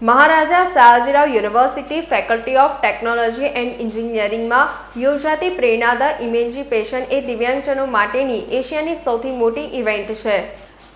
Maharaja Sayajirao university faculty of technology and એન્જિનિયરિંગમાં યોજાતી પ્રેરણાદા ઇમેન્જીપેશન એ દિવ્યાંગજનો માટેની એશિયાની સૌથી મોટી ઇવેન્ટ છે.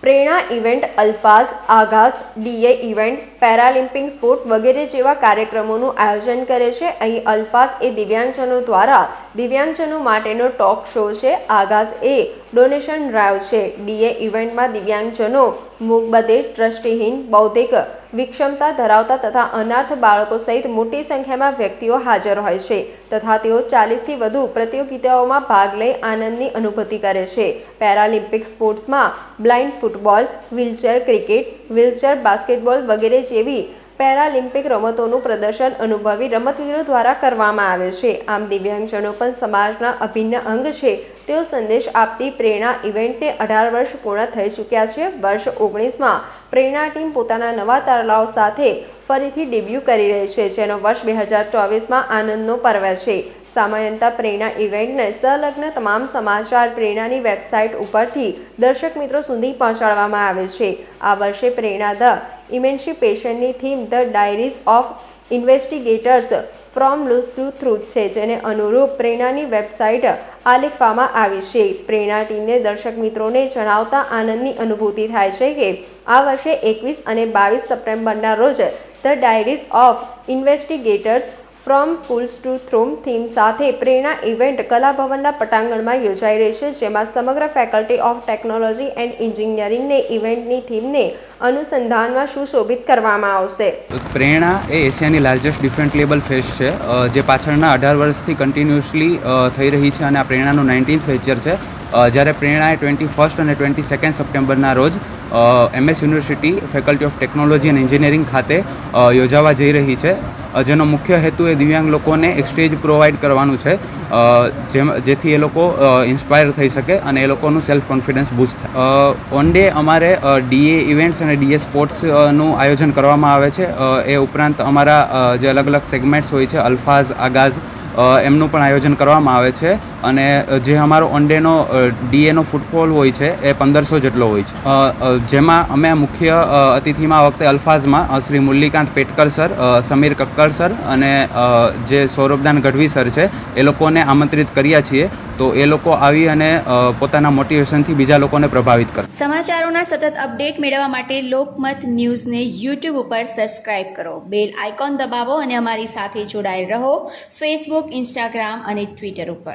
Prerana event, Alfaz Aaghas D A event paralympic sport વગેરે જેવા કાર્યક્રમોનું આયોજન કરે છે. અહીં અલ્ફાઝ એ દિવ્યાંગજનો દ્વારા દિવ્યાંગજનો માટેનો ટોક શો છે. આઘાસ એ ડોનેશન ડ્રાઈવ છે. ડીએ ઇવેન્ટમાં દિવ્યાંગજનો મૂકબધિર ટ્રસ્ટીહીન બૌદ્ધિક વિક્ષમતા ધરાવતા તથા અનાર્થ બાળકો સહિત મોટી સંખ્યામાં વ્યક્તિઓ હાજર હોય છે તથા તેઓ ચાલીસથી વધુ પ્રતિયોગિતાઓમાં ભાગ લઈ આનંદની અનુભૂતિ કરે છે. પેરાલિમ્પિક સ્પોર્ટ્સમાં blind football, wheelchair cricket, wheelchair basketball વગેરે જેવી પેરાલિમ્પિક રમતોનું પ્રદર્શન અનુભવી રમતવીરો દ્વારા કરવામાં આવે છે. આમ દિવ્યાંગજનો પણ સમાજના અભિન્ન અંગ છે. તેઓ સંદેશ આપતી પ્રેરણા ઇવેન્ટને અઢાર વર્ષ પૂર્ણ થઈ ચૂક્યા છે. વર્ષ ઓગણીસમાં પ્રેરણા ટીમ પોતાના નવા તારલાઓ સાથે ફરીથી ડેબ્યુ કરી રહી છે, જેનો વર્ષ બે હજાર ચોવીસમાં આનંદનો પર્વ છે. સામાન્યતઃ પ્રેરણા ઇવેન્ટને સંલગ્ન તમામ સમાચાર પ્રેરણાની વેબસાઇટ ઉપરથી દર્શક મિત્રો સુધી પહોંચાડવામાં આવે છે. આ વર્ષે Prerana the ઇમેન્સિપેશનની theme the diaries of investigators from clues to truth છે, જેને અનુરૂપ પ્રેરણાની વેબસાઇટ આલેખવામાં આવી છે. પ્રેરણા ટીમને દર્શક મિત્રોને જણાવતા આનંદની અનુભૂતિ થાય છે કે આ વર્ષે એકવીસ અને બાવીસ સપ્ટેમ્બરના રોજ the diaries of investigators from clues to truth theme સાથે પ્રેરણા ઇવેન્ટ કલાભવનના પટાંગણમાં યોજાઈ રહી છે, જેમાં સમગ્ર ફેકલ્ટી ઓફ ટેકનોલોજી એન્ડ એન્જિનિયરિંગને ઇવેન્ટની થીમને અનુસંધાનમાં સુશોભિત કરવામાં આવશે. પ્રેરણા એ એશિયાની લાર્જેસ્ટ ડિફરન્ટ લેબલ ફેસ્ટ છે જે પાછળના અઢાર વર્ષથી કન્ટિન્યુઅસલી થઈ રહી છે અને આ પ્રેરણાનું નાઇન્ટીન્થ વેચર છે. જ્યારે પ્રેરણાએ ટ્વેન્ટી ફર્સ્ટ અને ટ્વેન્ટી સેકન્ડ સપ્ટેમ્બરના રોજ MS university faculty of technology and engineering ખાતે યોજાવા જઈ રહી છે. જેનો મુખ્ય હેતુ એ દિવ્યાંગ લોકોને એક સ્ટેજ પ્રોવાઈડ કરવાનું છે. જેમ, જેથી એ લોકો ઇન્સ્પાયર થઈ શકે અને એ લોકોનું સેલ્ફ કોન્ફિડન્સ બૂસ્ટ થાય ઓન ડે અમારે ડીએ ઇવેન્ટ્સ અને ડીએ સ્પોર્ટ્સનું આયોજન કરવામાં આવે છે. એ ઉપરાંત અમારા જે અલગ અલગ સેગમેન્ટ્સ હોય છે અલ્ફાઝ આગાઝ એમનું પણ આયોજન કરવામાં આવે છે. અને જે અમારો ઓન ડેનો ડીએનો ફૂટબોલ હોય છે, એ પંદરસો જેટલો હોય છે. જેમાં અમે મુખ્ય અતિથિમાં વખતે અલ્ફાઝમાં શ્રી મુરલીકાંત પેટકર સર સમીર કક્કર સર અને જે સૌરભદાન ગઢવી સર છે, એ લોકોને આમંત્રિત કર્યા છીએ. તો એ લોકો આવી અને પોતાના મોટિવેશનથી બીજા લોકોને પ્રભાવિત કરે સમાચારોના સતત અપડેટ મેળવવા માટે લોકમત ન્યૂઝને યુટ્યુબ ઉપર સબસ્ક્રાઇબ કરો. બેલ આઇકોન દબાવો અને અમારી સાથે જોડાયેલ રહો. ફેસબુક ઇન્સ્ટાગ્રામ અને ટ્વિટર ઉપર.